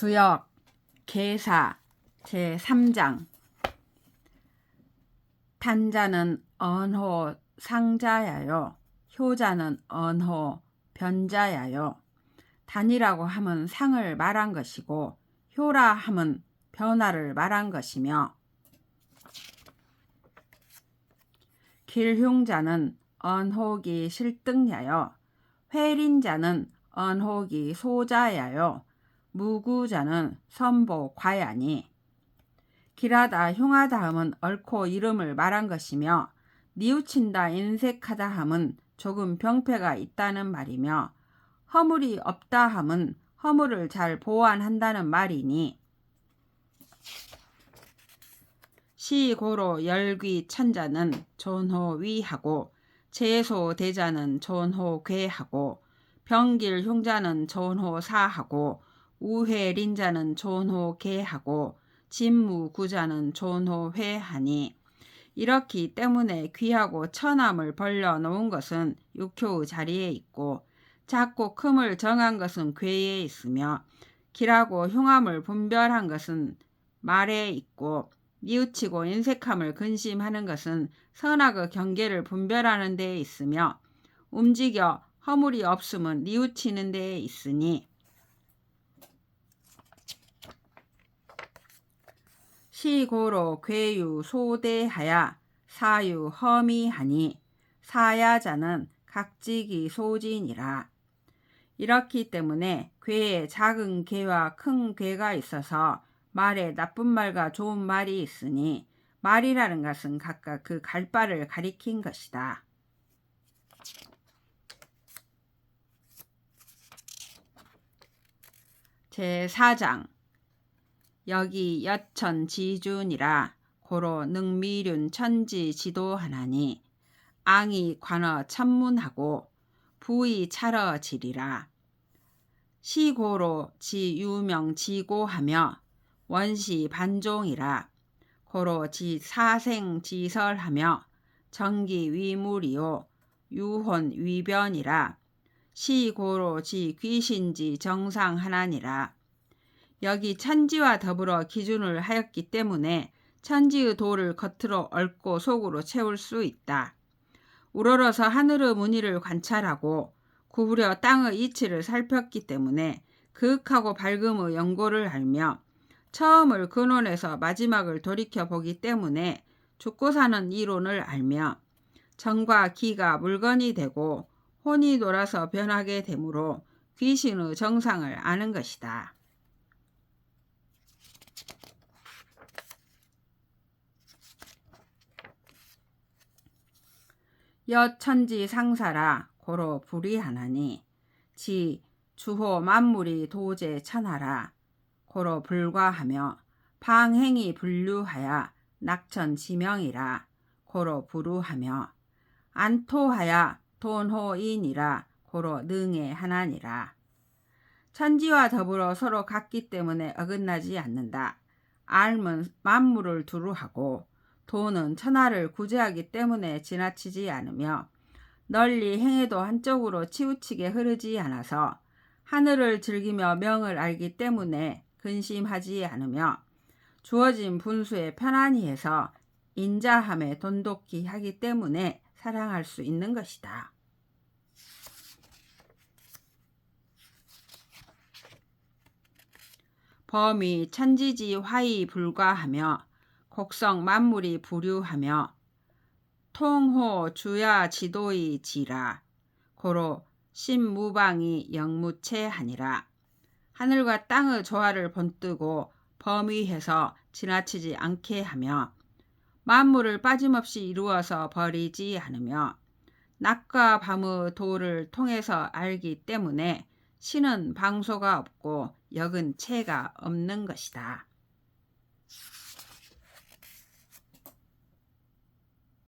주역 계사 제3장. 탄자는 언호 상자야요. 효자는 언호 변자야요. 단이라고 함은 상을 말한 것이고 효라 함은 변화를 말한 것이며. 길흉자는 언호기 실등야요. 회린자는 언호기 소자야요 무구자는 선보 과야니. 길하다 흉하다 함은 얽고 이름을 말한 것이며 뉘우친다 인색하다 함은 조금 병폐가 있다는 말이며 허물이 없다 함은 허물을 잘 보완한다는 말이니. 시고로 열귀 천자는 존호 위하고 제소 대자는 존호 괴하고 병길 흉자는 존호 사하고 우회 린자는 존호 개하고 진무구자는 존호 회하니 이렇기 때문에 귀하고 처남을 벌려 놓은 것은 육효의 자리에 있고 작고 큼을 정한 것은 괴에 있으며 길하고 흉함을 분별한 것은 말에 있고 뉘우치고 인색함을 근심하는 것은 선악의 경계를 분별하는 데에 있으며 움직여 허물이 없음은 뉘우치는 데에 있으니 시고로 괴유 소대하야 사유 허미하니 사야자는 각지기 소진이라. 이렇기 때문에 괴에 작은 괴와 큰 괴가 있어서 말에 나쁜 말과 좋은 말이 있으니 말이라는 것은 각각 그 갈바를 가리킨 것이다. 제4장 여기 여천 지준이라 고로 능미륜 천지 지도하나니 앙이 관어 천문하고 부이 차러 지리라. 시고로 지 유명 지고하며 원시 반종이라. 고로 지 사생 지설하며 정기 위물이요 유혼 위변이라. 시고로 지 귀신지 정상하나니라 여기 천지와 더불어 기준을 하였기 때문에 천지의 도를 겉으로 얽고 속으로 채울 수 있다. 우러러서 하늘의 무늬를 관찰하고 구부려 땅의 이치를 살폈기 때문에 그윽하고 밝음의 연고를 알며 처음을 근원에서 마지막을 돌이켜 보기 때문에 죽고 사는 이론을 알며 정과 기가 물건이 되고 혼이 돌아서 변하게 되므로 귀신의 정상을 아는 것이다. 여천지 상사라 고로 불이하나니 지 주호 만물이 도제 천하라. 고로 불과하며 방행이 분류하여 낙천 지명이라. 고로 부루하며 안토하여 돈호인이라. 고로 능의 하나니라. 천지와 더불어 서로 같기 때문에 어긋나지 않는다. 알은 만물을 두루하고 도는 천하를 구제하기 때문에 지나치지 않으며 널리 행해도 한쪽으로 치우치게 흐르지 않아서 하늘을 즐기며 명을 알기 때문에 근심하지 않으며 주어진 분수에 편안히 해서 인자함에 돈독히 하기 때문에 사랑할 수 있는 것이다. 범위 천지지 화이 불과하며 곡성 만물이 부류하며 통호 주야 지도이 지라 고로 신무방이 영무체하니라 하늘과 땅의 조화를 본뜨고 범위해서 지나치지 않게 하며 만물을 빠짐없이 이루어서 버리지 않으며 낮과 밤의 도를 통해서 알기 때문에 신은 방소가 없고 역은 체가 없는 것이다.